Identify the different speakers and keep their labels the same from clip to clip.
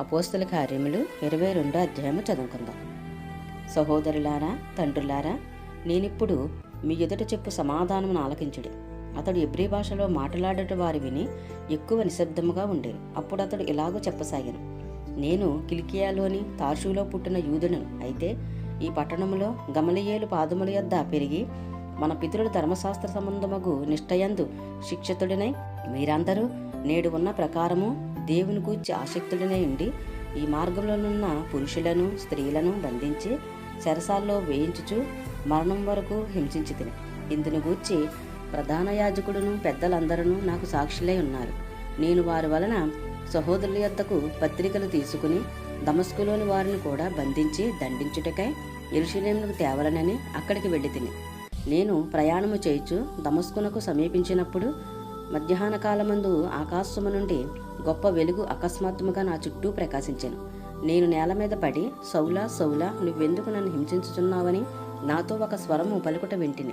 Speaker 1: అపోస్తుల కార్యములు ఇరవై రెండో అధ్యాయము చదువుకుందాం. సహోదరులారా తండ్రులారా నేనిప్పుడు మీ ఎదుట చెప్పు సమాధానమును ఆలకించుడి. అతడు ఎబ్రి భాషలో మాట్లాడట వారి విని ఎక్కువ నిశ్శబ్దముగా ఉండేది అప్పుడు అతడు ఇలాగూ చెప్పసాగాను. నేను కిలికియాలోని తార్షులో పుట్టిన యూదును అయితే ఈ పట్టణములో గమలియేలు పాదముల యొద్ద పెరిగి మన పితరుల ధర్మశాస్త్ర సంబంధముగు నిష్టయందు శిక్షితుడినై మీరందరూ నేడు ఉన్న ప్రకారము దేవుని గూర్చి ఆసక్తుడినై ఉండి ఈ మార్గంలోనున్న పురుషులను స్త్రీలను బంధించి చెరసాల్లో వేయించుచు మరణం వరకు హింసించి తిని. ఇందును గూర్చి ప్రధాన యాజకుడును పెద్దలందరూ నాకు సాక్షులై ఉన్నారు. నేను వారి వలన సహోదరుల యొద్దకు పత్రికలు తీసుకుని దమస్కులోని వారిని కూడా బంధించి దండించుటకై ఎరుషులేమునకు తేవలనని అక్కడికి వెళ్ళి తిని. నేను ప్రయాణము చేయుచు దమస్కునకు సమీపించినప్పుడు మధ్యాహ్న కాలమందు ఆకాశము నుండి గొప్ప వెలుగు అకస్మాత్తుగా నా చుట్టూ ప్రకాశించాను. నేను నేల మీద పడి సౌలా సౌలా నువ్వెందుకు నన్ను హింసించుచున్నావని నాతో ఒక స్వరము పలుకుట వింటిని.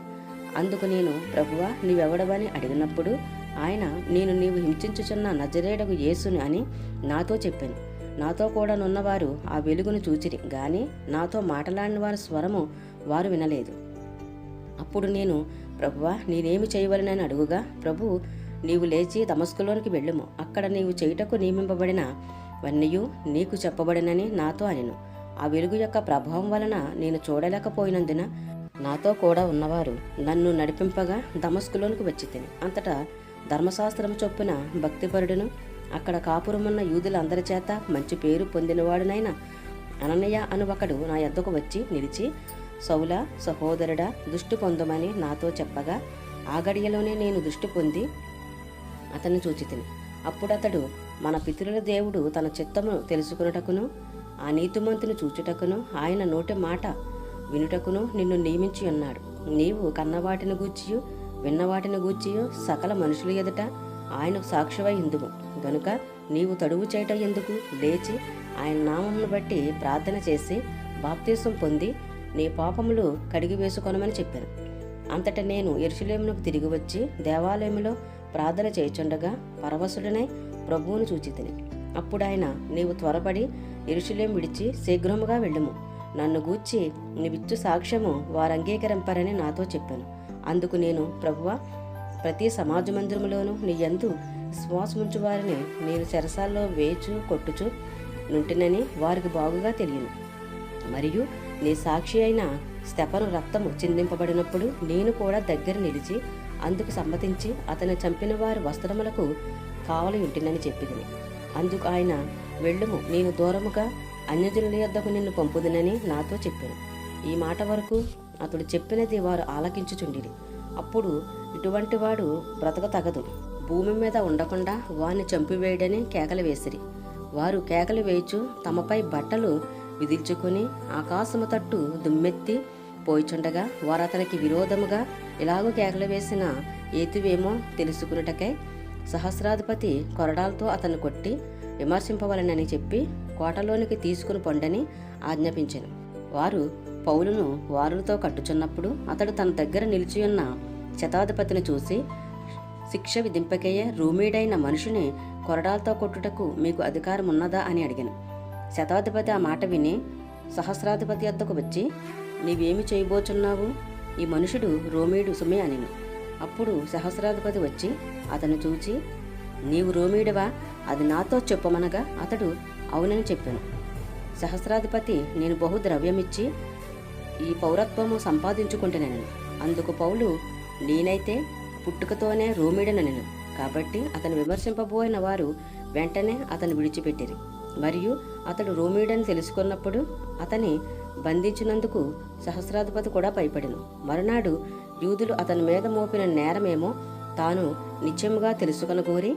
Speaker 1: అందుకు నేను ప్రభువా నీవెవడవని అడిగినప్పుడు ఆయన నేను నీవు హింసించుచున్న నజరేడకు యేసుని అని నాతో చెప్పాను. నాతో కూడా నున్నవారు ఆ వెలుగును చూచిరి గాని నాతో మాటలాడిన వారి స్వరము వారు వినలేదు. అప్పుడు నేను ప్రభువా నేనేమి చేయవలనని అడుగుగా ప్రభు నీవు లేచి దమస్కులోనికి వెళ్ళుము. అక్కడ నీవు చేయుటకు నియమింపబడిన వన్నయు నీకు చెప్పబడినని నాతో అనెను. ఆ వెలుగు యొక్క ప్రభావం వలన నేను చూడలేకపోయినందున నాతో కూడా ఉన్నవారు నన్ను నడిపింపగా దమస్కులోనికి వచ్చి తిని. అంతటా ధర్మశాస్త్రం చొప్పున భక్తిపరుడును అక్కడ కాపురమున్న యూదులందరి చేత మంచి పేరు పొందినవాడునైన అననయ్య అను ఒకడు నా ఎద్దకు వచ్చి నిలిచి సౌల సహోదరుడా దృష్టి పొందమని నాతో చెప్పగా ఆ గడియలోనే నేను దృష్టి పొంది అతన్ని చూచితిని. అప్పుడు అతడు మన పితరుల దేవుడు తన చిత్తమును తెలుసుకున్నటకును ఆ నీతిమంతుని చూచుటకును ఆయన నోటి మాట వినుటకును నిన్ను నియమించి ఉన్నాడు. నీవు కన్నవాటిని గూర్చియు విన్నవాటిని గూర్చియు సకల మనుషుల ఎదుట ఆయనకు సాక్షివై ఇందుము గనుక నీవు తడువు చేయట ఎందుకు? లేచి ఆయన నామమును బట్టి ప్రార్థన చేసి బాప్తీసం పొంది నీ పాపములు కడిగి వేసుకొనమని చెప్పాను. అంతట నేను ఎరుషులేమునకు తిరిగి వచ్చి దేవాలయములో ప్రార్థన చేయుచుండగా పరవశుడనై ప్రభువును చూచితిని అప్పుడు ఆయన నీవు త్వరపడి ఇరుషులేం విడిచి శీఘ్రముగా వెళ్ళుము. నన్ను గూర్చి నీవిచ్చు సాక్ష్యము వారు అంగీకరింపరని నాతో చెప్పాను. అందుకు నేను ప్రభువ ప్రతి సమాజ మందిరములోనూ నీ యందు శ్వాసముంచు వారిని నేను చెరసాల్లో వేచు కొట్టుచు నుంటినని వారికి బాగుగా తెలియను. మరియు నీ సాక్షి అయిన స్తెపను రక్తము చిందింపబడినప్పుడు నేను కూడా దగ్గర నిలిచి అందుకు సమ్మతించి అతను చంపిన వారి వస్త్రములకు కావలి ఉంటినని చెప్పింది. అందుకు ఆయన వెళ్ళుము నేను దూరముగా అన్యజనుల యొద్దకు నిన్ను పంపుదునని నాతో చెప్పాను ఈ మాట వరకు అతడు చెప్పినది వారు ఆలకించుచుండిరి. అప్పుడు ఇటువంటి వాడు బ్రతక తగదు. భూమి మీద ఉండకుండా వారిని చంపివేయడని కేకలు వేసిరి. వారు కేకలు వేయచు తమపై బట్టలు విదిల్చుకొని ఆకాశము తట్టు దుమ్మెత్తి పోయిచుండగా వారు అతనికి విరోధముగా ఇలాగూ కేకలు వేసిన ఏతువేమో తెలుసుకున్నటకై సహస్రాధిపతి కొరడాలతో అతను కొట్టి విమర్శింపవలనని చెప్పి కోటలోనికి తీసుకుని పొండని ఆజ్ఞాపించాను. వారు పౌలును వారులతో కట్టుచున్నప్పుడు అతడు తన దగ్గర నిలిచియున్న శతాధిపతిని చూసి శిక్ష విధింపకయ్యే రూమీడైన మనుషుని కొరడాలతో కొట్టుటకు మీకు అధికారం ఉన్నదా అని అడిగాను. శతాధిపతి ఆ మాట విని సహస్రాధిపతి వద్దకు వచ్చి నీవేమి చేయబోచున్నావు? ఈ మనుషుడు రోమేడు సుమే అనిను. అప్పుడు సహస్రాధిపతి వచ్చి అతను చూచి నీవు రోమీడువా? అది నాతో చెప్పమనగా అతడు అవునని చెప్పాను. సహస్రాధిపతి నేను బహు ద్రవ్యమిచ్చి ఈ పౌరత్వము సంపాదించుకుంటున్నాను. అందుకు పౌలు నేనైతే పుట్టుకతోనే రోమిడనను కాబట్టి అతను విమర్శింపబోయిన వారు వెంటనే అతను విడిచిపెట్టిరి. మరియు అతడు రోమిడని తెలుసుకున్నప్పుడు అతని బంధించినందుకు సహస్రాధిపతి కూడా భయపడెను. మరునాడు యూదులు అతని మీద మోపిన నేరమేమో తాను నిత్యముగా తెలుసుకొనగోరి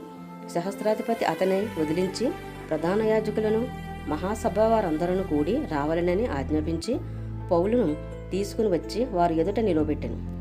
Speaker 1: సహస్రాధిపతి అతని వదిలించి ప్రధాన యాజకులను మహాసభ వారందరూ కూడి రావాలనని ఆజ్ఞాపించి పౌలును తీసుకుని వచ్చి వారి ఎదుట నిలవబెట్టెను.